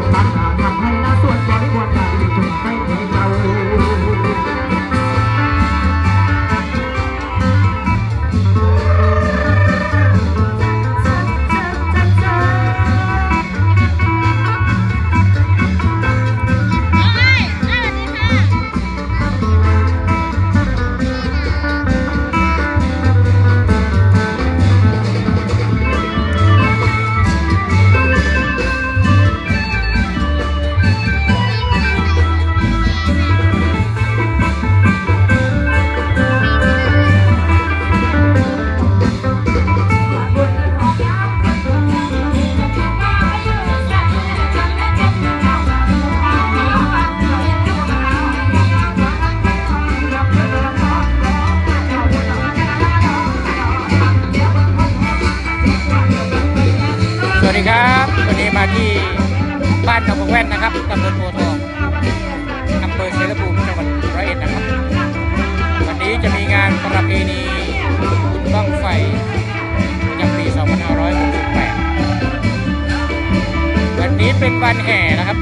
na na na na มาที่บ้านหนองแว่นนะครับตำบลโพทองอำเภอเสรภูมิจังหวัดร้อยเอ็ดนะครับ วันนี้จะมีงานประเพณีบุญบ้างไฟประจำปี 2568 วันนี้เป็นวันแห่นะครับ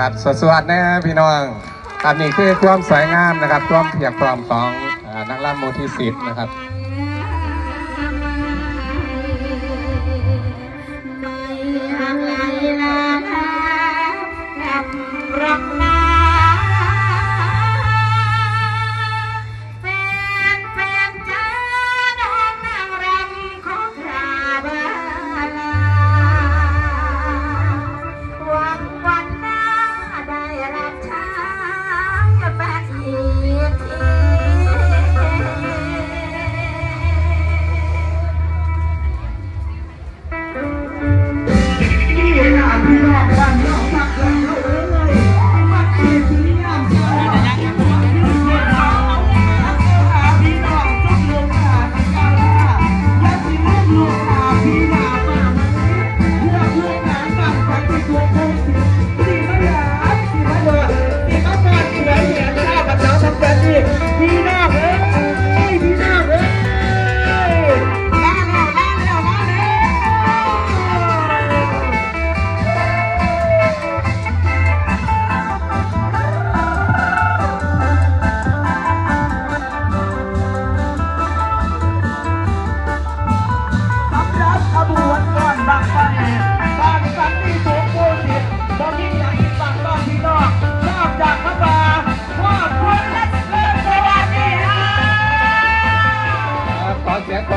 ครับสวัสดีนะพี่น้องครับนี่คือความสวยงามนะครับ ความเพียรพร้อมของนักล่ามูที่สิบนะครับ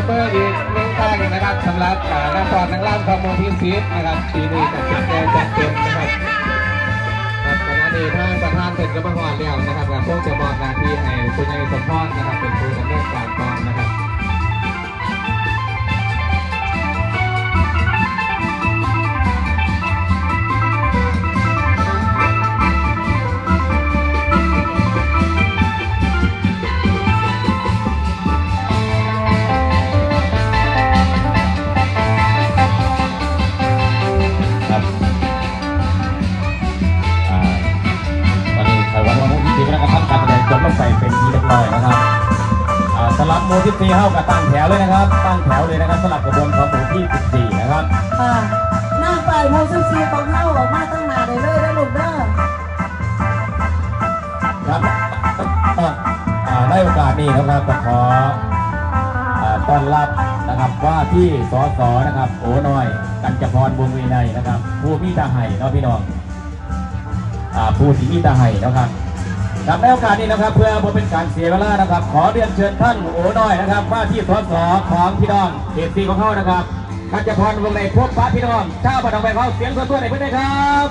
เบอร์อีกเล่งใต้นะครับสำหรับนักปอดนักล่ามของมงพิซีนะครับปีนี้จัดเต็มจัดเต็มนะครับครัขณะนี้ท่านประธานเป็นกรรมอดแล้วนะครับกับพวกจะมอบหน้าที่ให้คุณยายสมพรนะครับเป็นผู้ดำเนิน มู่ที่สี่เข้ากับตั้งแถวเลยนะครับ ตั้งแถวเลยนะครับสลับกระบวนของหมู่ที่สิบสี่นะครับค่ะหน้าฝ่ายโมซิซีของเฮาออกมาตั้งนานเลยเลยแล้วลูกเด้อครับอ่าในโอกาสนี้นะครับก็ขออ่าต้อนรับนะครับว่าที่สสนะครับโอ้น้อย กันจพรวงวีนัยนะครับ ผู้มีตาไห่เนาะพี่น้องอ่าผู้ที่มีตาไห่นะครับ ครับในโอกาสนี้นะครับ เพื่อบ่เป็นการเสียเวลานะครับ ขอเรียนเชิญท่านโอ้น้อยนะครับว่าที่สสของพี่น้องเขตสีของเขานะครับกันจพรวงในพบปะพี่น้องชาวบ้านหนองแบงเขาเสียงส่วนตัวในพื้นที่ครับ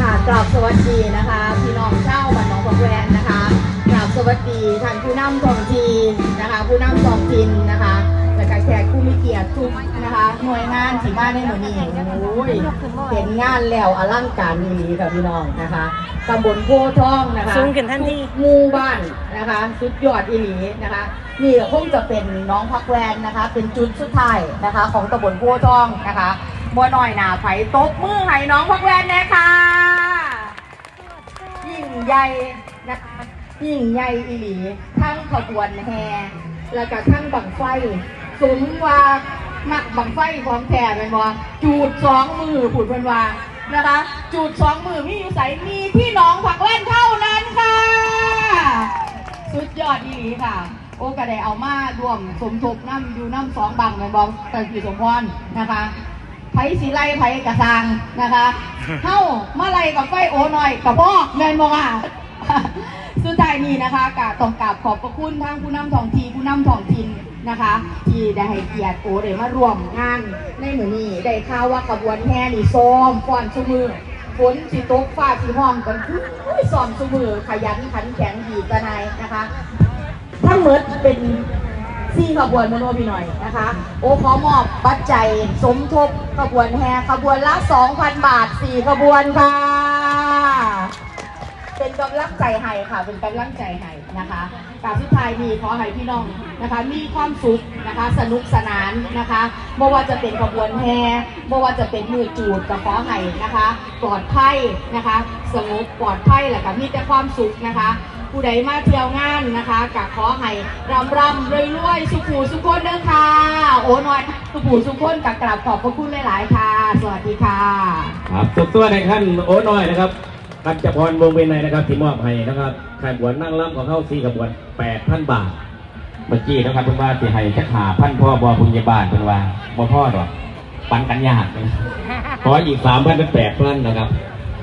ค่ะกราบสวัสดีนะคะ พี่น้องเจ้าบ้านหนองผักแวน สวัสดีท่านผู้นำท้องถิ่นนะคะ ผู้นำท้องถิ่นนะคะและก็แขกผู้มีเกียรติทุกนะคะหน่วยงานที่มาในหมู่นี้โอ้ยเห็นงานแล้วอลังการดีค่ะพี่น้องนะคะตำบลโพธิ์ทองนะคะสูงขึ้นทันทีหมู่บ้านนะคะ สุดยอดอีหลีนะคะนี่ก็คงจะเป็นน้องพักแวนนะคะ เป็นจุดสุดท้ายนะคะ ของตำบลโพธิ์ทองนะคะบัวน้อยหนาไผ่ตบมือให้น้องพักแวนแนะคะยิ่งใหญ่นะคะ ยิ่งใหญ่อีหลีทั้งขบวนแห่แล้วก็ทั้งบังไฟสมว่ามักบังไฟของแท้เป็นว่าจูดสองมือผุดเป็นว่านะคะ จูดสองมือมีอยู่ใสมีพี่น้องผักแว่นเท่านั้นค่ะ สุดยอดอีหลีค่ะโอ้ก็ได้เอามารวมสมทบน้ำอยู่น้ำสองบังเป็นบอลแต่พี่สมพรนะคะไผ่สีไล่ไผ่กระซังนะคะเฮ้ามาไล่กับไฟโอหน่อยกับบอกเงินบอกอะ สุดท้ายนี้นะคะกาต้องกราบขอบพระคุณทางผู้นำท้องทีผู้นำท้องถิ่นนะคะ ที่ได้ให้เกียรติโอได้มาร่วมงานในมือนี้ได้ข่าวว่าขบวนแห่นี่ซ้อมฟ้อนชุมือฝนสิตกฟ้าสิห้องกันอุ้ยซ้อมชุมือขยันขันแข็งดีกระนายนะคะทั้งหมดเป็นสี่ขบวนมโนพี่หน่อยนะคะ โอ้ขอมอบปัจจัยสมทบขบวนแห่ขบวนละ 2,000 บาท 4 ขบวนค่ะ เป็นกำลังใจให้ค่ะ เป็นกำลังใจให้นะคะกาสุดท้ายนี้ขอให้พี่น้องนะคะ มีความสุขนะคะ สนุกสนานนะคะไม่ว่าจะเป็นขบวนแห่ไม่ว่าจะเป็นมือจูดกับขอให้นะคะปลอดภัยนะคะ สงบปลอดภัยและก็มีแต่ความสุขนะคะ ผู้ใดมาเที่ยวงานนะคะกะขอให้รำรำรวยรวยสุขูสุขคนเด้อค่ะ โอ้น้อยสุขูสุขคนกะกราบขอบพระคุณหลาย ๆ ค่ะ สวัสดีค่ะ ครับสุดตัวในขั้นโอ้น้อยนะครับ กันจพรวงเวนในนะครับที่มอบให้นะครับขบวนนั่งล่ำของเข้าสี่ขบวนแปดพันบาทเมื่อกี้นะครับเพิ่นว่าสิให้แค่หาพันพ่อบอพุญญาบาลเพิ่นว่าบ่พ่อดอกปันกันยากนะขออีกสามพันเป็นแปดพันนะครับ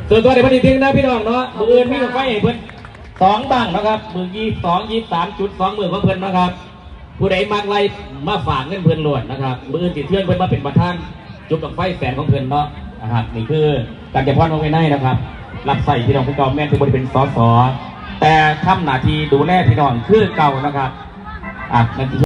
ส่วนตัวในพันธุ์ทิ้งนะพี่น้องเนาะมืออื่นมีกับไฟให้เพิ่นสองบังนะครับมือยี่สองยี่สามจุดสองมือของเพิ่นนะครับ ผู้ใดมากไล่มาฝากเงินเพิ่นล้วนนะครับมืออื่นติดเทือนเพิ่นมาเป็นประธานจุดกับไฟแสนของเพิ่นเนาะนะครับนี่คือการจะพรวงเวนในนะครับ รับใส่พี่น้องผู้กองแม่นที่บริเป็นสสแต่ทำหน้าที่ดูแลพี่น้องคือเก่านะครับอะนั่นที